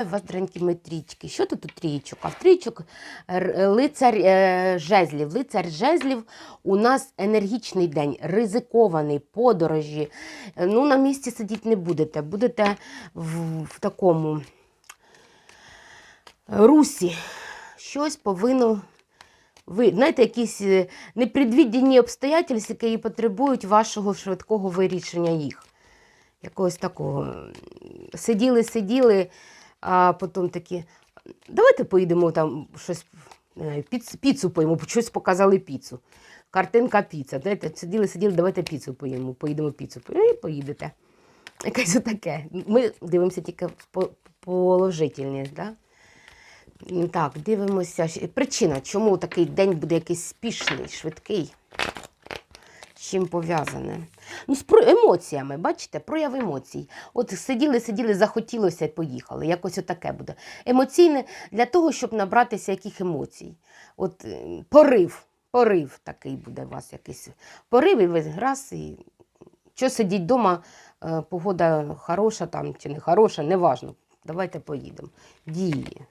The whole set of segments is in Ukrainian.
У вас дренькими трічки. Що тут у трічок? А в трічок лицар е, жезлів. Лицар жезлів у нас енергічний день, ризикований, подорожі. Е, Ну, на місці сидіти не будете. Будете в, в такому русі. Щось повинно. Ви знаєте, якісь е, непредвідені обстоятельства, які потребують вашого швидкого вирішення їх. Якогось такого. Сиділи, сиділи, а потім такі. Давайте поїдемо там щось е, піц, піцу поїмо, щось показали піцу. Картинка піца. Знаєте, сиділи, сиділи, давайте піцу поїмо, поїдемо піцу. поїмо, І поїдете. Якесь отаке. Ми дивимося тільки по- положительність. Да? Так, дивимося. Причина, чому такий день буде якийсь спішний, швидкий. Чим пов'язане? Ну, з про емоціями, бачите, прояв емоцій. От сиділи, сиділи, захотілося і поїхали. Якось отаке буде. Емоційне для того, щоб набратися яких емоцій. От е, порив, порив такий буде у вас якийсь. Порив і весь раз. І... Що сидіть вдома, погода хороша там чи не хороша, неважно. Давайте поїдемо. Дії.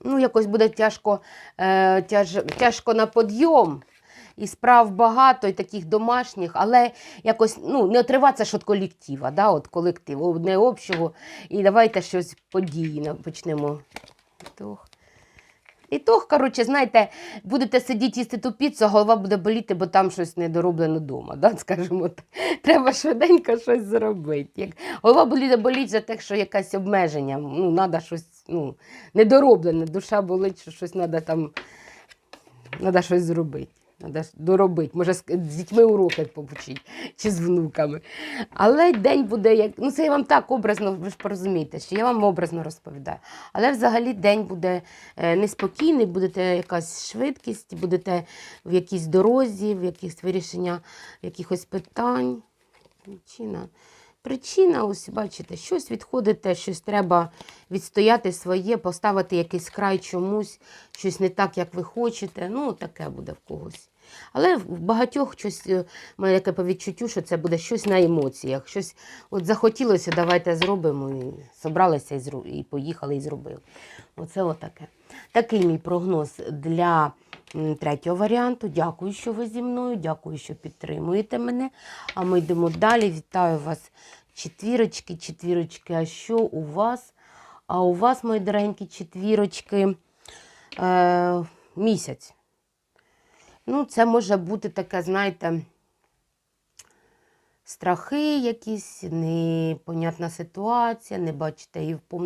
Ну, якось буде тяжко, е, тяж, тяжко на підйом. І справ багато, і таких домашніх, але якось ну, не отриватися від колектива, да, от колективу, одне общого. І давайте щось події почнемо. Ітог. Ітог, коротше, знаєте, будете сидіти їсти ту піцу, а голова буде боліти, бо там щось недороблено вдома. Да? Скажімо так. Треба швиденько щось зробити. Як голова боліти, боліть за те, що якесь обмеження. Ну, треба щось ну, недороблене. Душа болить, що щось треба там, треба щось зробити. Треба доробити. Може, з дітьми уроки побучити чи з внуками. Але день буде як. Ну, це я вам так образно, ви ж порозумієте, що я вам образно розповідаю. Але взагалі день буде е, неспокійний, будете якась швидкість, будете в якійсь дорозі, в якихось вирішення якихось питань. Причина. Причина, ось бачите, щось відходите, щось треба відстояти своє, поставити якийсь край чомусь, щось не так, як ви хочете. Ну, таке буде в когось. Але в багатьох щось, е, мене таке по відчуттю, що це буде щось на емоціях. Щось от захотілося, давайте зробимо. І собралися і, зру- і поїхали і зробили. Оце отаке. Такий мій прогноз для третього варіанту. Дякую, що ви зі мною, дякую, що підтримуєте мене. А ми йдемо далі. Вітаю вас, четвірочки, четвірочки. А що у вас? А у вас, мої дорогенькі четвірочки, е, місяць. Ну, це може бути таке, знаєте, страхи якісь, непонятна ситуація, не бачите її в.